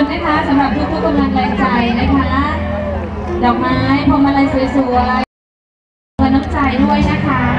คุณนะคะสำหรับทุกๆกำลังแรงใจนะคะ ดอกไม้พวงมาลัยสวยๆและน้ำใจด้วยนะคะ